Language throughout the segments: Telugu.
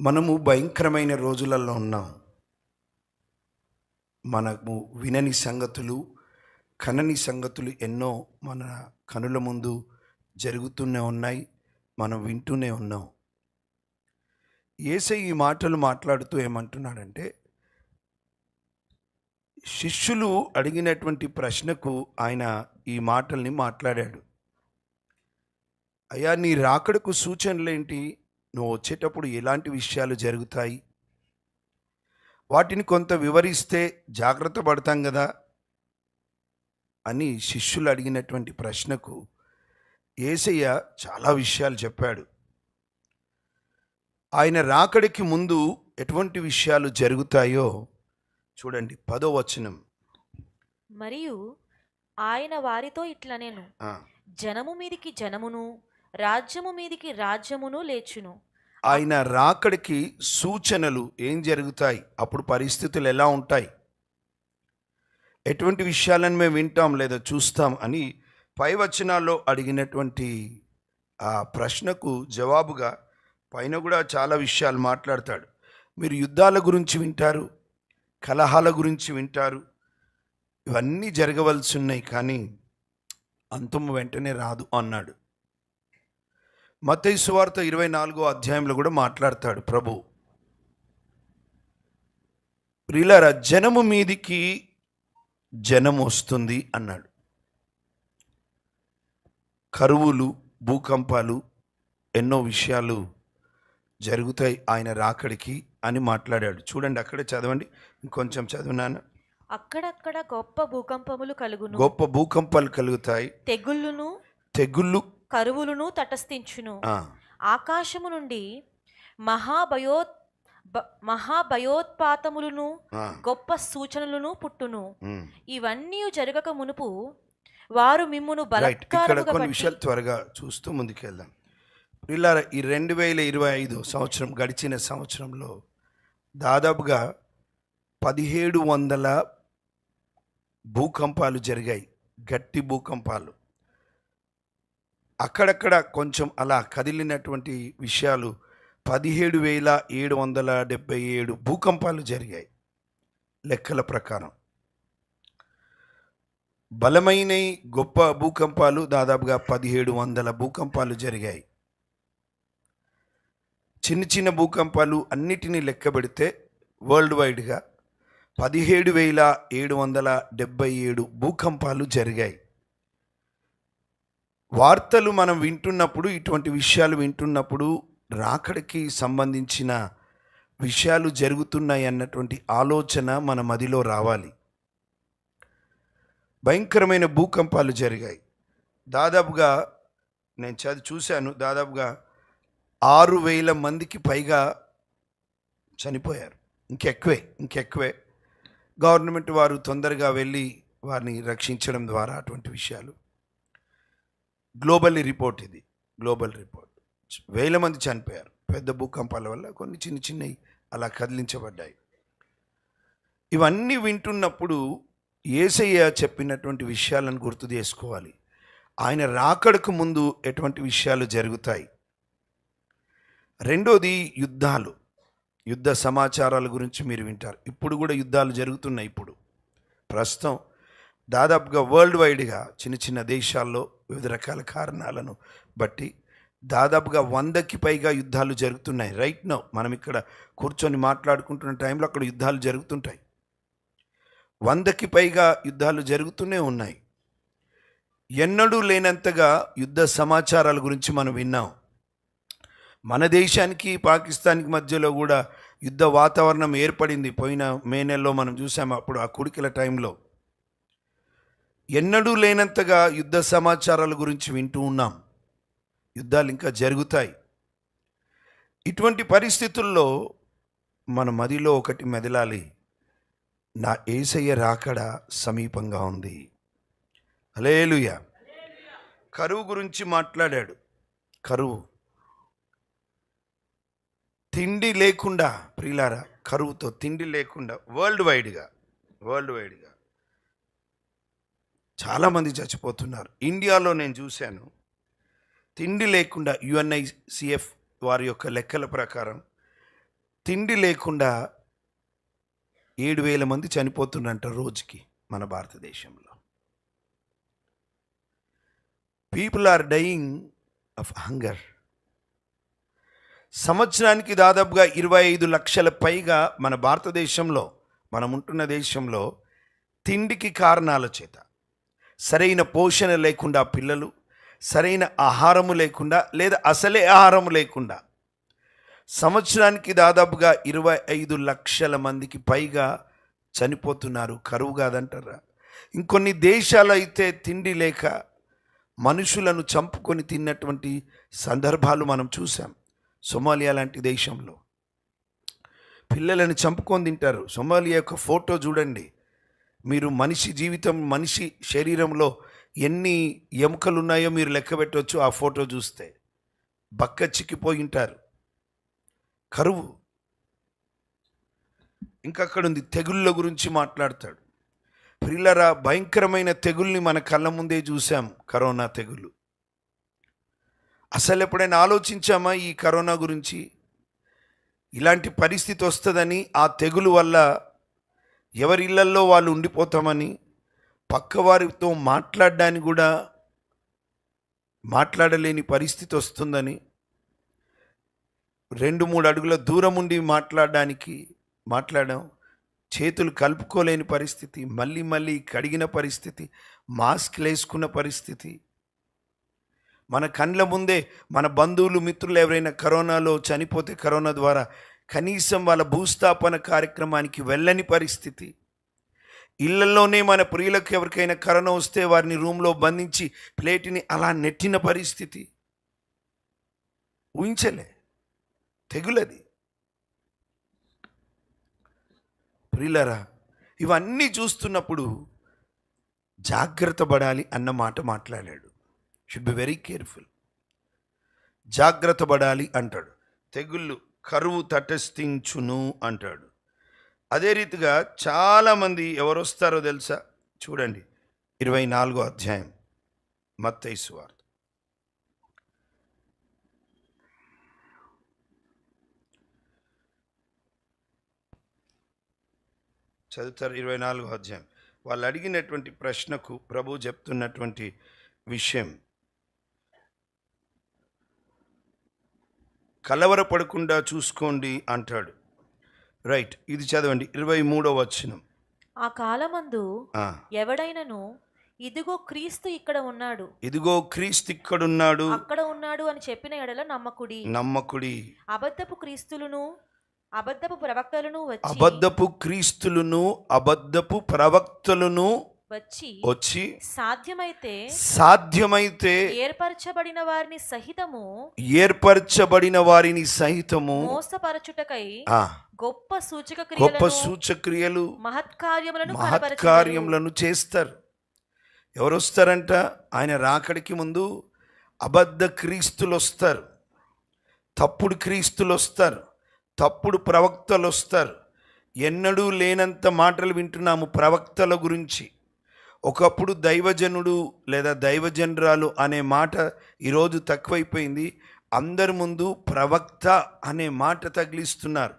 మనము భయంకరమైన రోజులలో ఉన్నాం. మనము వినని సంగతులు కనని సంగతులు ఎన్నో మన కనుల ముందు జరుగుతూనే ఉన్నాయి. మనం వింటూనే ఉన్నాం. ఏసై ఈ మాటలు మాట్లాడుతూ ఏమంటున్నాడంటే శిష్యులు అడిగినటువంటి ప్రశ్నకు ఆయన ఈ మాటల్ని మాట్లాడాడు. అయ్యా నీ రాకడకు సూచనలేంటి? నువ్వు వచ్చేటప్పుడు ఎలాంటి విషయాలు జరుగుతాయి? వాటిని కొంత వివరిస్తే జాగ్రత్త పడతాం కదా? అని శిష్యులు అడిగినటువంటి ప్రశ్నకు ఏసయ్య చాలా విషయాలు చెప్పాడు. ఆయన రాకడికి ముందు ఎటువంటి విషయాలు జరుగుతాయో చూడండి పదో వచనం. మరియు ఆయన వారితో ఇట్లా నేను జనము మీదికి జనమును రాజ్యము మీదికి రాజ్యమును లేచును. ఆయన రాకడికి సూచనలు ఏం జరుగుతాయి? అప్పుడు పరిస్థితులు ఎలా ఉంటాయి? ఎటువంటి విషయాలను మేము వింటాం లేదా చూస్తాం అని పై వచనాల్లో అడిగినటువంటి ఆ ప్రశ్నకు జవాబుగా పైన కూడా చాలా విషయాలు మాట్లాడతాడు. మీరు యుద్ధాల గురించి వింటారు కలహాల గురించి వింటారు ఇవన్నీ జరగవలసి ఉన్నాయి కానీ అంతము వెంటనే రాదు అన్నాడు. మత్తయి సువార్త ఇరవై నాలుగో అధ్యాయంలో కూడా మాట్లాడతాడు ప్రభు. ప్రియులారా జనము మీదికి జనం వస్తుంది అన్నాడు. కరువులు భూకంపాలు ఎన్నో విషయాలు జరుగుతాయి ఆయన రాకడికి అని మాట్లాడాడు. చూడండి అక్కడే చదవండి. ఇంకొంచెం చదివినాను అక్కడక్కడ గొప్ప భూకంపములు కలుగును. గొప్ప భూకంపాలు కలుగుతాయి. తెగుళ్ళును? తెగుళ్ళు కరువులను తటస్థించును. ఆకాశము నుండి మహాభయో మహాభయోత్పాతములను గొప్ప సూచనలను పుట్టును. ఇవన్నీ జరగక మునుపు వారు మిమ్మును ఇక్కడ కొన్ని విషయాలు త్వరగా చూస్తూ ముందుకెళ్దాం. పిల్లల ఈ రెండు వేల ఇరవై ఐదు సంవత్సరం గడిచిన సంవత్సరంలో దాదాపుగా పదిహేడు వందల భూకంపాలు జరిగాయి. గట్టి భూకంపాలు. అక్కడక్కడ కొంచెం అలా కదిలినటువంటి విషయాలు పదిహేడు వేల ఏడు వందల డెబ్బై ఏడు భూకంపాలు జరిగాయి. లెక్కల ప్రకారం. బలమైన గొప్ప భూకంపాలు దాదాపుగా పదిహేడు వందల భూకంపాలు జరిగాయి. చిన్న చిన్న భూకంపాలు అన్నిటినీ లెక్క పెడితే వరల్డ్ వైడ్గా పదిహేడు వేల ఏడు వందల డెబ్బై ఏడు భూకంపాలు జరిగాయి. వార్తలు మనం వింటున్నప్పుడు ఇటువంటి విషయాలు వింటున్నప్పుడు రాకడికి సంబంధించిన విషయాలు జరుగుతున్నాయి అన్నటువంటి ఆలోచన మన మదిలో రావాలి. భయంకరమైన భూకంపాలు జరిగాయి. దాదాపుగా నేను చదివి చూశాను దాదాపుగా ఆరు వేల మందికి పైగా చనిపోయారు. ఇంకెక్కువే ఇంకెక్కువే. గవర్నమెంట్ వారు తొందరగా వెళ్ళి వారిని రక్షించడం ద్వారా అటువంటి విషయాలు. గ్లోబల్ రిపోర్ట్ ఇది. గ్లోబల్ రిపోర్ట్ వేల మంది చనిపోయారు. పెద్ద భూకంపాల వల్ల కొన్ని చిన్న చిన్నవి అలా కదిలించబడ్డాయి. ఇవన్నీ వింటున్నప్పుడు ఏసయ్య చెప్పినటువంటి విషయాలను గుర్తు చేసుకోవాలి. ఆయన రాకడకు ముందు ఎటువంటి విషయాలు జరుగుతాయి? రెండోది యుద్ధాలు. యుద్ధ సమాచారాల గురించి మీరు వింటారు. ఇప్పుడు కూడా యుద్ధాలు జరుగుతున్నాయి ఇప్పుడు. ప్రస్తుతం దాదాపుగా వరల్డ్ వైడ్గా చిన్న చిన్న దేశాల్లో వివిధ రకాల కారణాలను బట్టి దాదాపుగా వందకి పైగా యుద్ధాలు జరుగుతున్నాయి. రైట్ నో మనం ఇక్కడ కూర్చొని మాట్లాడుకుంటున్న టైంలో అక్కడ యుద్ధాలు జరుగుతుంటాయి. వందకి పైగా యుద్ధాలు జరుగుతూనే ఉన్నాయి. ఎన్నడూ లేనంతగా యుద్ధ సమాచారాల గురించి మనం విన్నాం. మన దేశానికి పాకిస్తాన్కి మధ్యలో కూడా యుద్ధ వాతావరణం ఏర్పడింది. పోయిన మే నెలలో మనం చూసాము అప్పుడు ఆ కుడికిల టైంలో ఎన్నడూ లేనంతగా యుద్ధ సమాచారాల గురించి వింటూ ఉన్నాం. యుద్ధాలు ఇంకా జరుగుతాయి. ఇటువంటి పరిస్థితుల్లో మన మదిలో ఒకటి మెదలాలి. నా ఏసయ్య రాకడ సమీపంగా ఉంది. అలేలుయ కరువు గురించి మాట్లాడాడు. కరువు. తిండి లేకుండా ప్రియులారా కరువుతో తిండి లేకుండా వరల్డ్ వైడ్గా వరల్డ్ వైడ్గా చాలామంది చచ్చిపోతున్నారు. ఇండియాలో నేను చూశాను. తిండి లేకుండా యుఎన్ఐసిఎఫ్ వారి యొక్క లెక్కల ప్రకారం తిండి లేకుండా ఏడు వేల మంది చనిపోతున్నంట రోజుకి మన భారతదేశంలో. People are dying of hunger సంవత్సరానికి దాదాపుగా ఇరవై ఐదు లక్షల పైగా మన భారతదేశంలో మనం ఉంటున్న దేశంలో తిండికి కారణాల చేత సరైన పోషణ లేకుండా పిల్లలు సరైన ఆహారము లేకుండా లేదా అసలే ఆహారము లేకుండా. సంవత్సరానికి దాదాపుగా ఇరవై ఐదు లక్షల మందికి పైగా చనిపోతున్నారు. కరువు కాదంటారా? ఇంకొన్ని దేశాలు అయితే తిండి లేక మనుషులను చంపుకొని తిన్నటువంటి సందర్భాలు మనం చూసాం సొమాలియా లాంటి దేశంలో. పిల్లలను చంపుకొని తింటారు. సొమాలియా యొక్క ఫోటో చూడండి. మీరు మనిషి జీవితం మనిషి శరీరంలో ఎన్ని ఎముకలు ఉన్నాయో మీరు లెక్క పెట్టవచ్చు ఆ ఫోటో చూస్తే. బక్క చిక్కిపోయి ఉంటారు. కరువు. ఇంకా అక్కడ ఉంది తెగుళ్ళ గురించి మాట్లాడతాడు. ప్రిల్లరా భయంకరమైన తెగుల్ని మన కళ్ళ ముందే చూసాం కరోనా తెగులు. అసలు ఎప్పుడైనా ఆలోచించామా ఈ కరోనా గురించి? ఇలాంటి పరిస్థితి వస్తుందని ఆ తెగులు వల్ల ఎవరి ఇళ్ళల్లో వాళ్ళు ఉండిపోతామని పక్కవారితో మాట్లాడడానికి కూడా మాట్లాడలేని పరిస్థితి వస్తుందని రెండు మూడు అడుగుల దూరం ఉండి మాట్లాడడానికి మాట్లాడాం. చేతులు కలుపుకోలేని పరిస్థితి మళ్ళీ మళ్ళీ కడిగిన పరిస్థితి మాస్క్ వేసుకున్న పరిస్థితి. మన కండ్ల ముందే మన బంధువులు మిత్రులు ఎవరైనా కరోనాలో చనిపోతే కరోనా ద్వారా కనీసం వాళ్ళ భూస్థాపన కార్యక్రమానికి వెళ్ళని పరిస్థితి. ఇళ్ళలోనే మన ప్రియులకు ఎవరికైనా కరోనా వస్తే వారిని రూమ్లో బంధించి ప్లేట్ని అలా నెట్టిన పరిస్థితి. ఊహించలే. తెగులది. ప్రియులరా ఇవన్నీ చూస్తున్నప్పుడు జాగ్రత్త పడాలి అన్న మాట మాట్లాడాడు. షుడ్ బి వెరీ కేర్ఫుల్ జాగ్రత్త పడాలి అంటాడు. తెగుళ్ళు కరువు తటస్థించును అంటాడు. అదే రీతిగా చాలామంది ఎవరు వస్తారో తెలుసా? చూడండి ఇరవై నాలుగో అధ్యాయం మత్తైసు వార్త. చదువుతారు ఇరవై నాలుగో అధ్యాయం. వాళ్ళు అడిగినటువంటి ప్రశ్నకు ప్రభు చెప్తున్నటువంటి విషయం కలవరపడకుండా చూసుకోండి అంటాడు. రైట్ ఇది చదవండి. ఇరవై మూడో వచనం. ఆ కాలమందు ఎవడైనను ఇదిగో క్రీస్తు ఇక్కడ ఉన్నాడు. ఇదిగో క్రీస్తు ఇక్కడున్నాడు అక్కడ ఉన్నాడు అని చెప్పిన ఎడల నమ్మకుడి. నమ్మకుడి. అబద్ధపు క్రీస్తులను అబద్ధపు ప్రవక్తలను అబద్ధపు క్రీస్తులను అబద్ధపు ప్రవక్తలను వచ్చి వచ్చి సాధ్యమైతే సాధ్యమైతే ఏర్పరచబడిన వారిని సహితము ఏర్పరచబడిన వారిని సహితము మోసపరచుటకై గొప్ప సూచక గొప్ప సూచక్రియలు మహత్కార్యములను. మహత్కార్యములను చేస్తారు. ఎవరు వస్తారంట ఆయన రాకడికి ముందు అబద్ధ క్రీస్తులు వస్తారు తప్పుడు క్రీస్తులు వస్తారు తప్పుడు ప్రవక్తలు వస్తారు ఎన్నడూ లేనంత మాటలు వింటున్నాము ప్రవక్తల గురించి. ఒకప్పుడు దైవజనుడు లేదా దైవజనరాలు అనే మాట ఈరోజు తక్కువైపోయింది. అందరి ముందు ప్రవక్త అనే మాట తగిలిస్తున్నారు.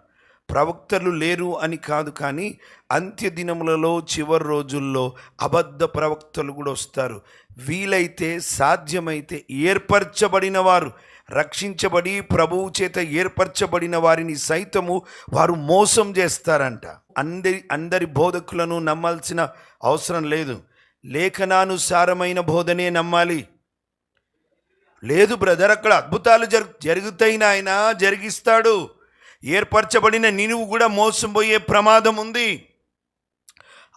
ప్రవక్తలు లేరు అని కాదు కానీ అంత్య దినములలో చివరి రోజుల్లో అబద్ధ ప్రవక్తలు కూడా వస్తారు. వీలైతే సాధ్యమైతే ఏర్పరచబడిన వారు రక్షించబడి ప్రభువు చేత ఏర్పరచబడిన వారిని సైతము వారు మోసం చేస్తారంట. అందరి అందరి బోధకులను నమ్మాల్సిన అవసరం లేదు. లేఖనానుసారమైన బోధనే నమ్మాలి. లేదు బ్రదర్ అక్కడ అద్భుతాలు జరు జరుగుతాయి నాయన జరిగిస్తాడు. ఏర్పరచబడిన నినువు కూడా మోసం పోయే ప్రమాదం ఉంది.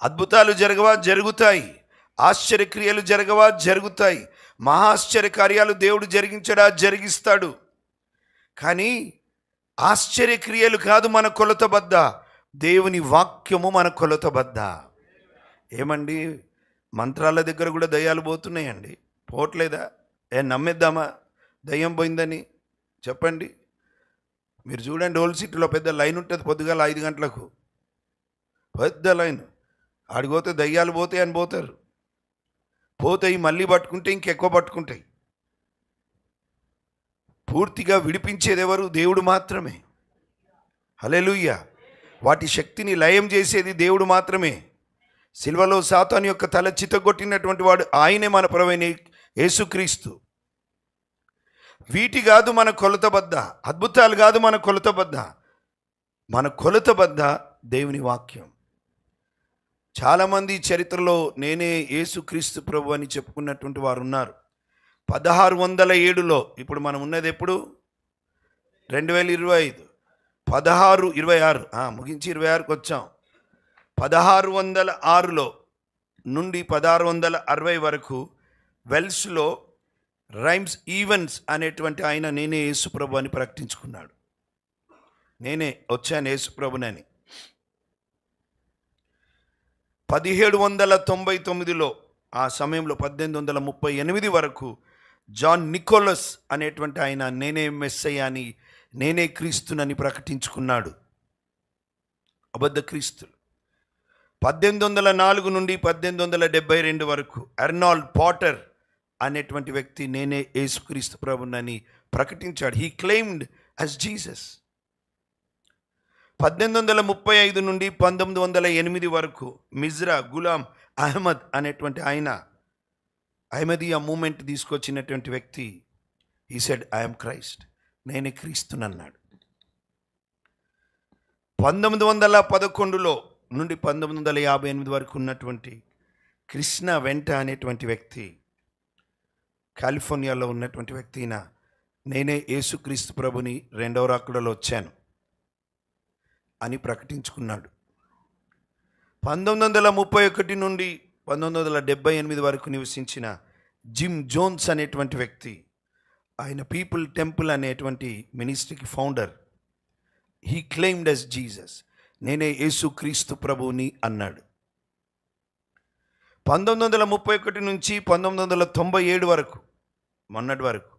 అద్భుతాలు జరగవా జరుగుతాయి. ఆశ్చర్యక్రియలు జరగవా జరుగుతాయి. మహాశ్చర్య కార్యాలు దేవుడు జరిగించడా? జరిగిస్తాడు. కానీ ఆశ్చర్యక్రియలు కాదు మన కొలతబద్ద దేవుని వాక్యము మన కొలతబద్ద ఏమండి? మంత్రాల దగ్గర కూడా దయ్యాలు పోతున్నాయండి. పోవట్లేదా? ఏ నమ్మేద్దామా? దయ్యం పోయిందని? చెప్పండి. మీరు చూడండి ఓల్డ్ సిటీలో పెద్ద లైన్ ఉంటుంది పొద్దుగాల ఐదు గంటలకు. పెద్ద లైన్. ఆడిపోతే దయ్యాలు పోతాయి అని పోతారు. పోతాయి మళ్ళీ పట్టుకుంటే ఇంకెక్కువ పట్టుకుంటాయి. పూర్తిగా విడిపించేదెవరు? దేవుడు మాత్రమే. హలెలుయ్య వాటి శక్తిని లయం చేసేది దేవుడు మాత్రమే. సిల్వలో సాతాను యొక్క తల చితగొట్టినటువంటి వాడు ఆయనే మన ప్రవైన యేసుక్రీస్తు వీటి కాదు మన కొలతబద్ద అద్భుతాలు కాదు మన కొలతబద్ద మన కొలతబద్ద దేవుని వాక్యం. చాలామంది చరిత్రలో నేనే యేసుక్రీస్తు ప్రభు అని చెప్పుకున్నటువంటి వారు ఉన్నారు పదహారు వందల ఏడులో ఇప్పుడు మనం ఉన్నది ఎప్పుడు? రెండు వేల ఇరవై ఐదు. పదహారు ఇరవై ఆరు. ముగించి ఇరవై ఆరుకు వచ్చాం. పదహారు వందల ఆరులో నుండి పదహారు వందల అరవై వరకు వెల్స్లో రైమ్స్ ఈవెంట్స్ అనేటువంటి ఆయన నేనే యేసుప్రభు అని ప్రకటించుకున్నాడు. నేనే వచ్చాను యేసుప్రభునని పదిహేడు వందల తొంభై తొమ్మిదిలో ఆ సమయంలో పద్దెనిమిది వందల ముప్పై ఎనిమిది వరకు జాన్ నికోలస్ అనేటువంటి ఆయన నేనే మెస్సయ్య అని నేనే క్రీస్తునని ప్రకటించుకున్నాడు. అబద్ధ క్రీస్తులు. పద్దెనిమిది వందల నాలుగు నుండి పద్దెనిమిది వందల డెబ్బై రెండు వరకు ఎర్నాల్డ్ పాటర్ అనేటువంటి వ్యక్తి నేనే యేసుక్రీస్తు ప్రభునని ప్రకటించాడు. హీ క్లెయిమ్డ్ అస్ జీసస్ పద్దెనిమిది వందల ముప్పై ఐదు నుండి పంతొమ్మిది వందల ఎనిమిది వరకు మిజ్రా గులాం అహ్మద్ అనేటువంటి ఆయన అహ్మదీయ మూమెంట్ తీసుకొచ్చినటువంటి వ్యక్తి ఈ సెడ్ ఐఎమ్ క్రైస్ట్ నేనే క్రీస్తునన్నాడు. పంతొమ్మిది వందల పదకొండులో నుండి పంతొమ్మిది వందల యాభై ఎనిమిది వరకు ఉన్నటువంటి కృష్ణ వెంట అనేటువంటి వ్యక్తి కాలిఫోర్నియాలో ఉన్నటువంటి వ్యక్తి నేనే యేసుక్రీస్తు ప్రభుని రెండవ రాకుడలో వచ్చాను. అని ప్రకటించుకున్నాడు. పంతొమ్మిది వందల ముప్పై ఒకటి నుండి పంతొమ్మిది వందల డెబ్బై ఎనిమిది వరకు నివసించిన జిమ్ జోన్స్ అనేటువంటి వ్యక్తి ఆయన పీపుల్ టెంపుల్ అనేటువంటి మినిస్ట్రీకి founder. He claimed as Jesus నేనే యేసు క్రీస్తు ప్రభువుని అన్నాడు. పంతొమ్మిది వందల ముప్పై ఒకటి నుంచి పంతొమ్మిది వందల తొంభై ఏడు వరకు మొన్నటి వరకు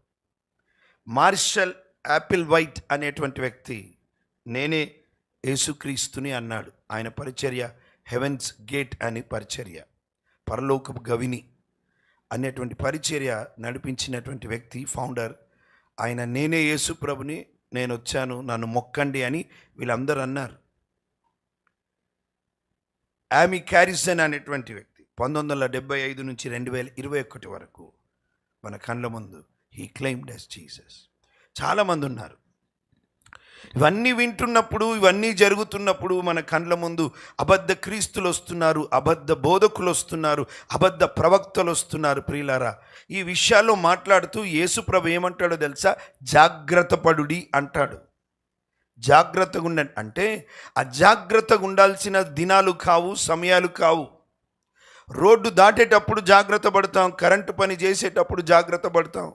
మార్షల్ యాపిల్ వైట్ అనేటువంటి వ్యక్తి నేనే యేసుక్రీస్తుని అన్నాడు. ఆయన పరిచర్య హెవెన్స్ గేట్ అని పరిచర్య పరలోకపు గవిని అనేటువంటి పరిచర్య నడిపించినటువంటి వ్యక్తి ఫౌండర్. ఆయన నేనే యేసు ప్రభుని నేను వచ్చాను నన్ను మొక్కండి అని వీళ్ళందరూ అన్నారు. యామి క్యారిసన్ అనేటువంటి వ్యక్తి పంతొమ్మిది వందల డెబ్బై ఐదు నుంచి రెండు వేల ఇరవై ఒకటి వరకు మన కళ్ళ ముందు హీ క్లెయిమ్డ్ ఎస్ జీసస్ చాలామంది ఉన్నారు. ఇవన్నీ వింటున్నప్పుడు ఇవన్నీ జరుగుతున్నప్పుడు మన కండ్ల ముందు అబద్ధ క్రీస్తులు వస్తున్నారు అబద్ధ బోధకులు వస్తున్నారు అబద్ధ ప్రవక్తలు వస్తున్నారు ప్రియులారా. ఈ విషయాల్లో మాట్లాడుతూ యేసుప్రభు ఏమంటాడో తెలుసా? జాగ్రత్త పడుడి అంటాడు. జాగ్రత్తగా ఉండండి అంటే అజాగ్రత్తగా ఉండాల్సిన దినాలు కావు సమయాలు కావు. రోడ్డు దాటేటప్పుడు జాగ్రత్త పడతాం కరెంటు పని చేసేటప్పుడు జాగ్రత్త పడతాం.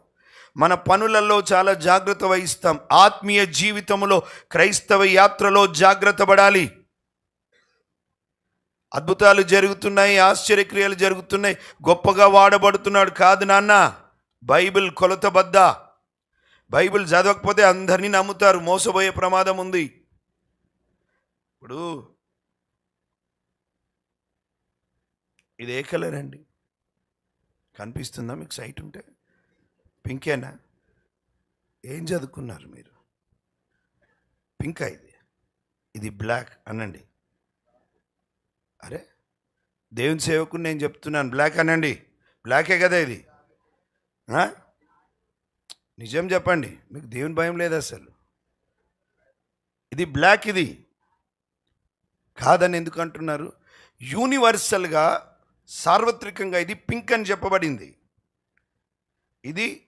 మన పనులలో చాలా జాగ్రత్త వహిస్తాం. ఆత్మీయ జీవితంలో క్రైస్తవ యాత్రలో జాగ్రత్త పడాలి. అద్భుతాలు జరుగుతున్నాయి ఆశ్చర్యక్రియలు జరుగుతున్నాయి. గొప్పగా వాడబడుతున్నాడు కాదు నాన్న. బైబిల్ కొలతబద్ద బైబిల్ చదవకపోతే అందరినీ నమ్ముతారు. మోసపోయే ప్రమాదం ఉంది. ఇప్పుడు ఇది ఏ కలర్ అండి? కనిపిస్తుందా? మీకు సైట్ ఉంటే? పింకేనా? ఏం చదువుకున్నారు మీరు? పింకా ఇది. ఇది బ్లాక్ అనండి. అరే దేవుని సేవకుని నేను చెప్తున్నాను. బ్లాక్ అనండి. బ్లాకే కదా ఇది. నిజం చెప్పండి. మీకు దేవుని భయం లేదు అసలు? ఇది బ్లాక్ ఇది. కాదని ఎందుకు అంటున్నారు? యూనివర్సల్గా సార్వత్రికంగా ఇది పింక్ అని చెప్పబడింది. ఇది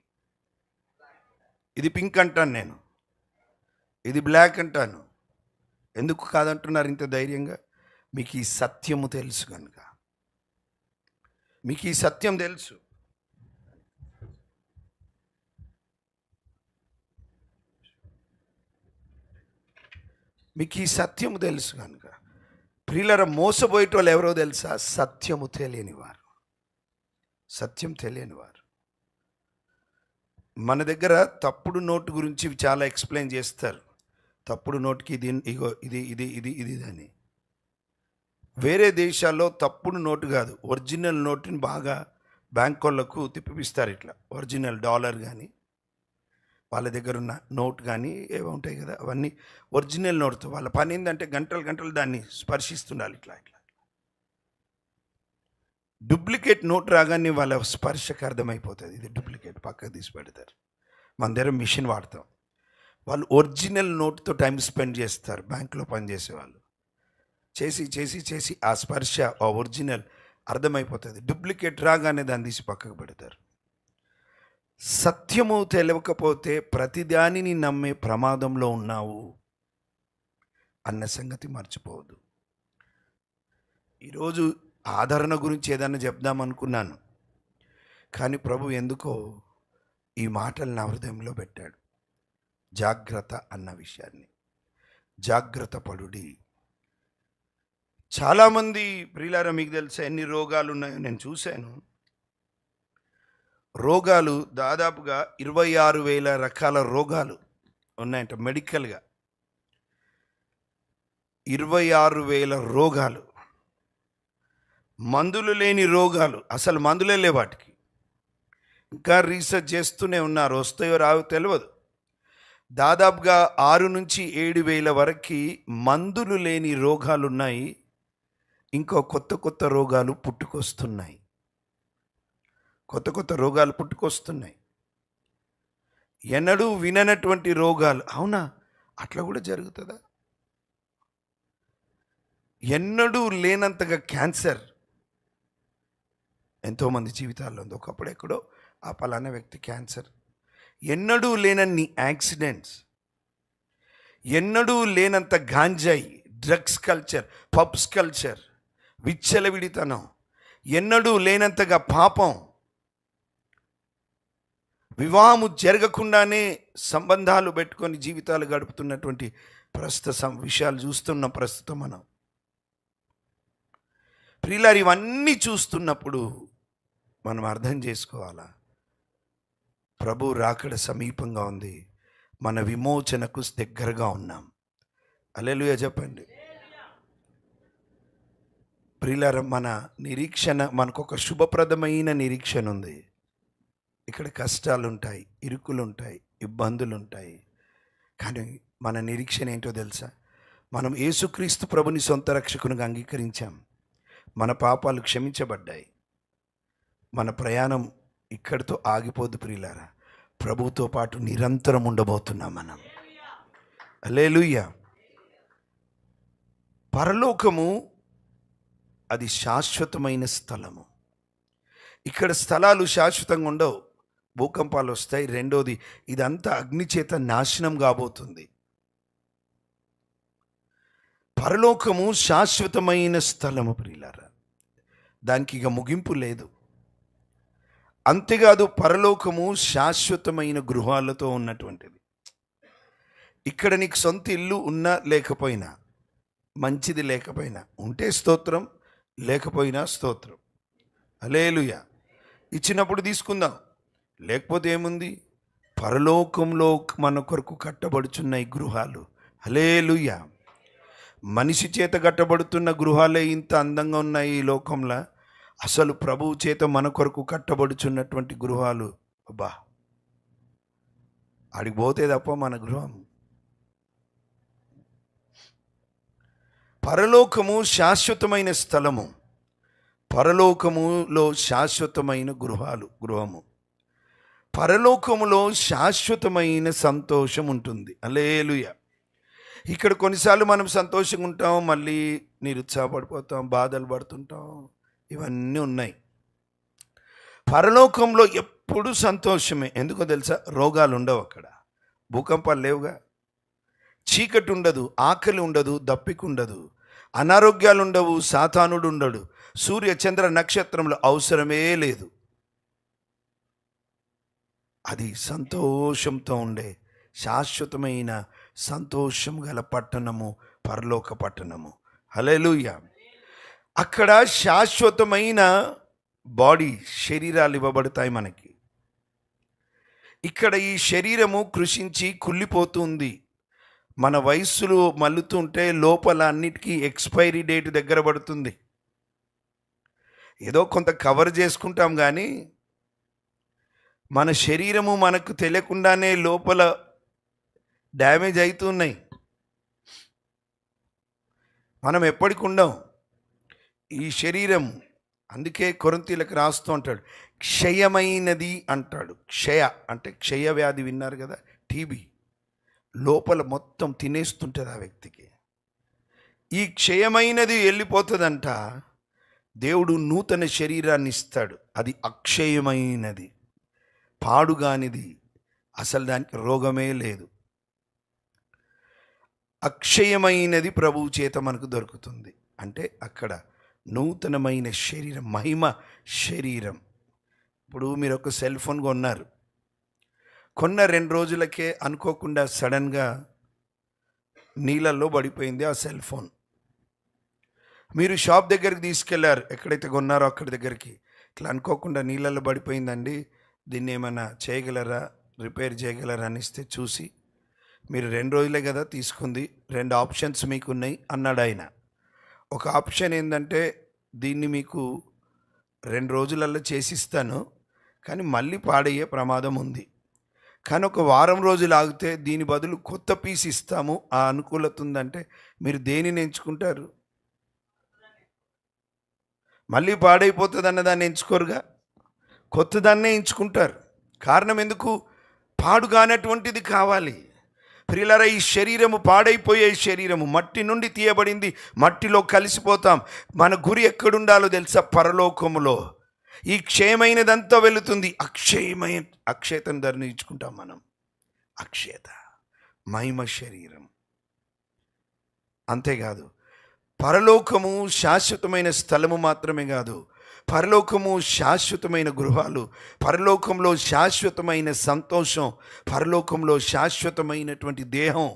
ఇది పింక్ అంటాను నేను. ఇది బ్లాక్ అంటాను. ఎందుకు కాదంటున్నారు ఇంత ధైర్యంగా? మీకు ఈ సత్యము తెలుసు కనుక. మీకు ఈ సత్యం తెలుసు. మీకు ఈ సత్యము తెలుసు కనుక. ప్రియులర మోసపోయేటోళ్ళు ఎవరో తెలుసా? సత్యము తెలియని వారు. సత్యం తెలియని వారు. మన దగ్గర తప్పుడు నోటు గురించి చాలా ఎక్స్ప్లెయిన్ చేస్తారు. తప్పుడు నోటుకి ఇది ఇగో ఇది ఇది ఇది ఇది అని. వేరే దేశాల్లో తప్పుడు నోటు కాదు. ఒరిజినల్ నోటుని బాగా బ్యాంక్ వాళ్ళకు తిప్పిపిస్తారు ఇట్లా. ఒరిజినల్ డాలర్ కానీ వాళ్ళ దగ్గర ఉన్న నోట్ కానీ ఏవో ఉంటాయి కదా అవన్నీ ఒరిజినల్ నోట్తో. వాళ్ళ పని ఏంటంటే గంటలు గంటలు దాన్ని స్పర్శిస్తుండాలి ఇట్లా ఇట్లా. డూప్లికేట్ నోట్ రాగానే వాళ్ళ స్పర్శకు అర్థమైపోతుంది. ఇది డూప్లికేట్ పక్కకు తీసి పెడతారు. మన దగ్గర మిషన్ వాడతాం. వాళ్ళు ఒరిజినల్ నోట్తో టైం స్పెండ్ చేస్తారు బ్యాంకులో పనిచేసేవాళ్ళు. చేసి చేసి చేసి ఆ స్పర్శ ఆ ఒరిజినల్ అర్థమైపోతుంది. డూప్లికేట్ రాగానే దాన్ని తీసి పక్కకు పెడతారు. సత్యము తెలియకపోతే ప్రతిదానిని నమ్మే ప్రమాదంలో ఉన్నావు అన్న సంగతి మర్చిపోవద్దు. ఈరోజు ఆదరణ గురించి ఏదన్నా చెప్దామనుకున్నాను కానీ ప్రభు ఎందుకో ఈ మాటలు నా హృదయంలో పెట్టాడు. జాగ్రత్త అన్న విషయాన్ని. జాగ్రత్త పడుడి. చాలామంది ప్రియులారా మీకు తెలుసా ఎన్ని రోగాలు ఉన్నాయో నేను చూశాను. రోగాలు దాదాపుగా ఇరవై ఆరు వేల రకాల రోగాలు ఉన్నాయంట మెడికల్గా. ఇరవై ఆరు వేల రోగాలు. మందులు లేని రోగాలు అసలు మందులే లేవు వాటికి. ఇంకా రీసెర్చ్ చేస్తూనే ఉన్నారు వస్తాయో రావో తెలియదు దాదాపుగా ఆరు నుంచి ఏడు వేల వరకు మందులు లేని రోగాలు ఉన్నాయి ఇంకో కొత్త కొత్త రోగాలు పుట్టుకొస్తున్నాయి. కొత్త కొత్త రోగాలు పుట్టుకొస్తున్నాయి. ఎన్నడూ విననటువంటి రోగాలు అవునా? అట్లా కూడా జరుగుతుందా? ఎన్నడూ లేనంతగా క్యాన్సర్ ఎంతోమంది జీవితాల్లో ఉంది. ఒకప్పుడు ఎక్కడో ఆ పలానా వ్యక్తి క్యాన్సర్. ఎన్నడూ లేనన్ని యాక్సిడెంట్స్. ఎన్నడూ లేనంత గాంజాయి డ్రగ్స్ కల్చర్ పబ్స్ కల్చర్ విచ్చలవిడితనం. ఎన్నడూ లేనంతగా పాపం. వివాహము జరగకుండానే సంబంధాలు పెట్టుకొని జీవితాలు గడుపుతున్నటువంటి ప్రస్తుత సం- విషయాలు చూస్తున్నాం ప్రస్తుతం మనం. ప్రియులారు ఇవన్నీ చూస్తున్నప్పుడు మనం అర్థం చేసుకోవాలా? ప్రభు రాకడ సమీపంగా ఉంది. మన విమోచనకు దగ్గరగా ఉన్నాం. అలెలుయ చెప్పండి. ప్రిలర మన నిరీక్షణ మనకు ఒక శుభప్రదమైన నిరీక్షణ ఉంది. ఇక్కడ కష్టాలు ఉంటాయి ఇరుకులు ఉంటాయి ఇబ్బందులు ఉంటాయి కానీ మన నిరీక్షణ ఏంటో తెలుసా? మనం యేసుక్రీస్తు ప్రభుని సొంత రక్షకునిగా అంగీకరించాం. మన పాపాలు క్షమించబడ్డాయి. మన ప్రయాణం ఇక్కడితో ఆగిపోదు ప్రియులారా. ప్రభుతో పాటు నిరంతరం ఉండబోతున్నాం మనం. అలేలుయ్య పరలోకము అది శాశ్వతమైన స్థలము. ఇక్కడ స్థలాలు శాశ్వతంగా ఉండవు. భూకంపాలు వస్తాయి. రెండోది ఇదంతా అగ్నిచేత నాశనం కాబోతుంది. పరలోకము శాశ్వతమైన స్థలము ప్రియులారా. దానికి ఇక ముగింపు లేదు. అంతేకాదు పరలోకము శాశ్వతమైన గృహాలతో ఉన్నటువంటిది. ఇక్కడ నీకు సొంత ఇల్లు ఉన్నా లేకపోయినా మంచిది లేకపోయినా ఉంటే స్తోత్రం లేకపోయినా స్తోత్రం. అలేలుయ ఇచ్చినప్పుడు తీసుకుందాం. లేకపోతే ఏముంది? పరలోకంలో మన కొరకు కట్టబడుచున్న ఈ గృహాలు. అలేలుయ మనిషి చేత కట్టబడుతున్న గృహాలే ఇంత అందంగా ఉన్నాయి ఈ లోకంలో. అసలు ప్రభువు చేత మన కొరకు కట్టబడుచున్నటువంటి గృహాలు అబ్బా! ఆడికి పోతే తప్ప మన గృహం. పరలోకము శాశ్వతమైన స్థలము. పరలోకములో శాశ్వతమైన గృహాలు గృహము. పరలోకములో శాశ్వతమైన సంతోషం ఉంటుంది. అలేలుయ ఇక్కడ కొన్నిసార్లు మనం సంతోషంగా ఉంటాం మళ్ళీ నిరుత్సాహపడిపోతాం బాధలు పడుతుంటాం. ఇవన్నీ ఉన్నాయి. పరలోకంలో ఎప్పుడు సంతోషమే. ఎందుకో తెలుసా? రోగాలు ఉండవు అక్కడ. భూకంపాలు లేవుగా. చీకటి ఉండదు ఆకలి ఉండదు దప్పిక ఉండదు. అనారోగ్యాలు ఉండవు సాతానుడు ఉండడు. సూర్య చంద్ర నక్షత్రంలో అవసరమే లేదు. అది సంతోషంతో ఉండే శాశ్వతమైన సంతోషం గల పట్టణము పరలోక పట్టణము. హలేలుయ అక్కడ శాశ్వతమైన బాడీ శరీరాలు ఇవ్వబడతాయి మనకి. ఇక్కడ ఈ శరీరము కృషించి కుళ్ళిపోతుంది. మన వయస్సులు మల్లుతుంటే లోపల అన్నిటికీ ఎక్స్పైరీ డేట్ దగ్గర పడుతుంది. ఏదో కొంత కవర్ చేసుకుంటాం కానీ మన శరీరము మనకు తెలియకుండానే లోపల డ్యామేజ్ అవుతున్నాయి మనం ఎప్పటికి ఉండం ఈ శరీరం. అందుకే కొరంతీలకు రాస్తూ ఉంటాడు క్షయమైనది అంటాడు. క్షయ అంటే క్షయ వ్యాధి విన్నారు కదా టీబీ. లోపల మొత్తం తినేస్తుంటుంది ఆ వ్యక్తికి. ఈ క్షయమైనది వెళ్ళిపోతుందంట దేవుడు నూతన శరీరాన్ని ఇస్తాడు. అది అక్షయమైనది పాడుగానిది అసలు దానికి రోగమే లేదు. అక్షయమైనది ప్రభువు చేత మనకు దొరుకుతుంది. అంటే అక్కడ నూతనమైన శరీరం మహిమ శరీరం. ఇప్పుడు మీరు ఒక సెల్ ఫోన్ కొన్నారు. కొన్న రెండు రోజులకే అనుకోకుండా సడన్గా నీళ్ళల్లో పడిపోయింది ఆ సెల్ ఫోన్. మీరు షాప్ దగ్గరికి తీసుకెళ్ళారు. ఎక్కడైతే కొన్నారో అక్కడి దగ్గరికి. ఇట్లా అనుకోకుండా నీళ్ళల్లో పడిపోయిందండి. దీన్ని ఏమైనా చేయగలరా? రిపేర్ చేయగలరా అని ఇస్తే చూసి. మీరు రెండు రోజులే కదా తీసుకుంది. రెండు ఆప్షన్స్ మీకు ఉన్నాయి అన్నాడు ఆయన ఒక ఆప్షన్ ఏంటంటే దీన్ని మీకు రెండు రోజులల్లో చేసిస్తాను కానీ మళ్ళీ పాడయ్యే ప్రమాదం ఉంది. కానీ ఒక వారం రోజులు ఆగితే దీని బదులు కొత్త పీస్ ఇస్తాము. ఆ అనుకూలత ఉందంటే మీరు దేనిని ఎంచుకుంటారు? మళ్ళీ పాడైపోతుందన్న దాన్ని ఎంచుకోరుగా? కొత్తదాన్నే ఎంచుకుంటారు. కారణం ఎందుకు? పాడుగానటువంటిది కావాలి. ప్రిలర ఈ శరీరము పాడైపోయే శరీరము. మట్టి నుండి తీయబడింది. మట్టిలో కలిసిపోతాం. మన గురి ఎక్కడుండాలో తెలుసా? పరలోకములో. ఈ క్షయమైనదంతా వెళుతుంది. అక్షయమైన అక్షయతను ధరించుకుంటాం మనం. అక్షయత మహిమ శరీరం. అంతేకాదు పరలోకము శాశ్వతమైన స్థలము మాత్రమే కాదు పరలోకము శాశ్వతమైన గృహాలు పరలోకంలో శాశ్వతమైన సంతోషం పరలోకంలో శాశ్వతమైనటువంటి దేహం.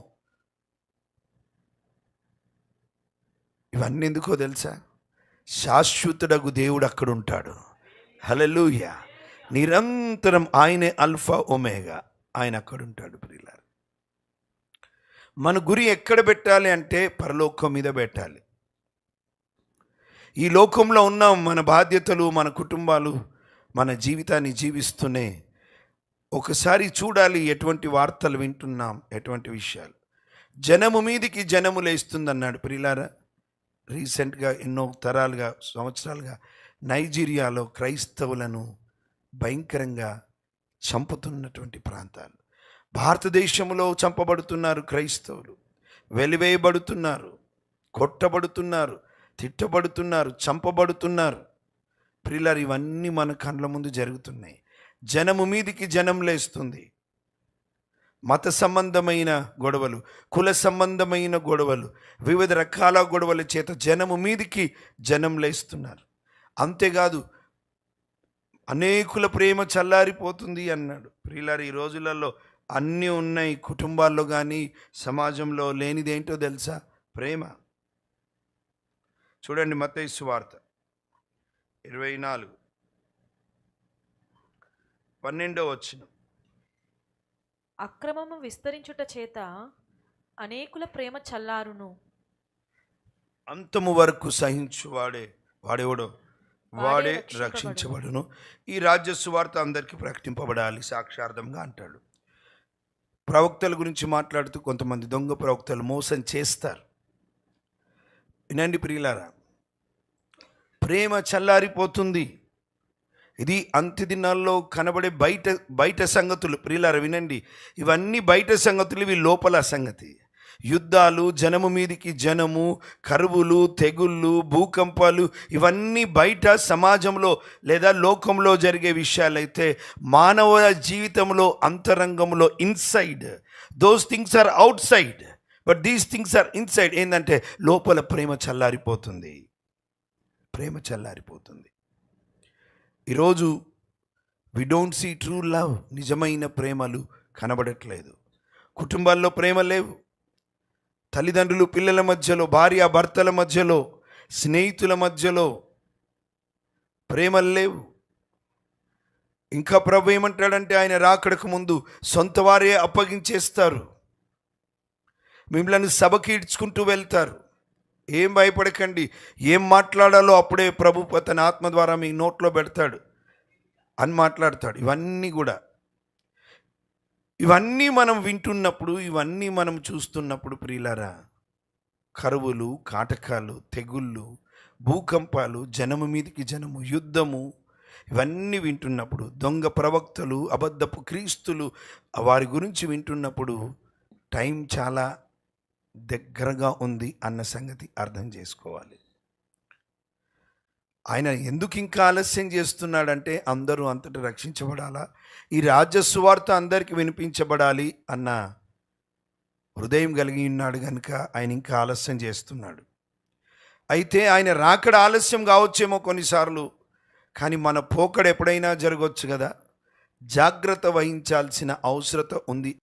ఇవన్నీ ఎందుకో తెలుసా? శాశ్వతుడగు దేవుడు అక్కడ ఉంటాడు హలలుయ నిరంతరం ఆయనే అల్ఫా ఒమేగా ఆయన అక్కడ ఉంటాడు ప్రియులారు. మన గురి ఎక్కడ పెట్టాలి అంటే పరలోకం మీద పెట్టాలి. ఈ లోకంలో ఉన్నాం మన బాధ్యతలు మన కుటుంబాలు మన జీవితాన్ని జీవిస్తూనే ఒకసారి చూడాలి ఎటువంటి వార్తలు వింటున్నాం ఎటువంటి విషయాలు. జనము మీదికి జనము లేస్తుందన్నాడు ప్రిలారా. రీసెంట్గా ఎన్నో తరాలుగా సంవత్సరాలుగా నైజీరియాలో క్రైస్తవులను భయంకరంగా చంపుతున్నటువంటి ప్రాంతాలు. భారతదేశంలో చంపబడుతున్నారు క్రైస్తవులు వెలివేయబడుతున్నారు కొట్టబడుతున్నారు. తిట్టబడుతున్నారు చంపబడుతున్నారు. ప్రిల్లర్ ఇవన్నీ మన కండ్ల ముందు జరుగుతున్నాయి. జనము మీదికి జనం లేస్తుంది. మత సంబంధమైన గొడవలు కుల సంబంధమైన గొడవలు వివిధ రకాల గొడవల చేత జనము మీదికి జనం లేస్తున్నారు. అంతేకాదు అనేకుల ప్రేమ చల్లారిపోతుంది అన్నాడు. ప్రియులారు ఈ రోజులలో అన్నీ ఉన్నాయి. కుటుంబాల్లో కానీ సమాజంలో లేనిదేంటో తెలుసా? ప్రేమ. చూడండి మత్తయి వార్త. ఇరవై నాలుగు పన్నెండో వచ్చిన అక్రమము విస్తరించుట చేత అనేకుల ప్రేమ చల్లారును. అంతము వరకు సహించువాడే వాడేవాడో? వాడే. రక్షించబడును. ఈ రాజ్య సువార్త అందరికీ ప్రకటింపబడాలి సాక్షార్థంగా అంటాడు. ప్రవక్తల గురించి మాట్లాడుతూ కొంతమంది దొంగ ప్రవక్తలు మోసం చేస్తారు. వినండి ప్రియులారా ప్రేమ చల్లారిపోతుంది. ఇది అంత్య దినాల్లో కనబడే బయట బయట సంగతులు. ప్రియులారా వినండి. ఇవన్నీ బయట సంగతులు ఇవి లోపల సంగతి. యుద్ధాలు జనము మీదికి జనము కరువులు తెగుళ్ళు భూకంపాలు ఇవన్నీ బయట సమాజంలో లేదా లోకంలో జరిగే విషయాలైతే మానవ జీవితంలో అంతరంగంలో inside those things are outside but these things are inside ఏంటంటే లోపల ప్రేమ చల్లారిపోతుంది. ప్రేమ చల్లారిపోతుంది. ఈరోజు we don't see true love నిజమైన ప్రేమలు కనబడట్లేదు. కుటుంబాల్లో ప్రేమ లేవు. తల్లిదండ్రులు పిల్లల మధ్యలో భార్య భర్తల మధ్యలో స్నేహితుల మధ్యలో ప్రేమలు లేవు. ఇంకా ప్రభు ఏమంటాడంటే ఆయన రాకడకు ముందు సొంత వారే అప్పగించేస్తారు. మిమ్మల్ని సభకి ఇడ్చుకుంటూ వెళ్తారు. ఏం భయపడకండి ఏం మాట్లాడాలో అప్పుడే ప్రభు తన ఆత్మ ద్వారా మీ నోట్లో పెడతాడు అని మాట్లాడతాడు. ఇవన్నీ కూడా. ఇవన్నీ మనం వింటున్నప్పుడు ఇవన్నీ మనం చూస్తున్నప్పుడు ప్రియులారా కరువులు కాటకాలు తెగుళ్ళు భూకంపాలు జనము మీదికి జనము యుద్ధము ఇవన్నీ వింటున్నప్పుడు దొంగ ప్రవక్తలు అబద్ధపు క్రీస్తులు వారి గురించి వింటున్నప్పుడు టైం చాలా దగ్గరగా ఉంది అన్న సంగతి అర్థం చేసుకోవాలి. ఆయన ఎందుకు ఇంకా ఆలస్యం చేస్తున్నాడంటే అందరూ అంతటి రక్షించబడాలా? ఈ రాజ్య సువార్త అందరికీ వినిపించబడాలి అన్న హృదయం కలిగి ఉన్నాడు కనుక ఆయన ఇంకా ఆలస్యం చేస్తున్నాడు. అయితే ఆయన రాకడ ఆలస్యం కావచ్చేమో కొన్నిసార్లు కానీ మన పోకడ ఎప్పుడైనా జరగవచ్చు కదా? జాగ్రత్త వహించాల్సిన అవసరత ఉంది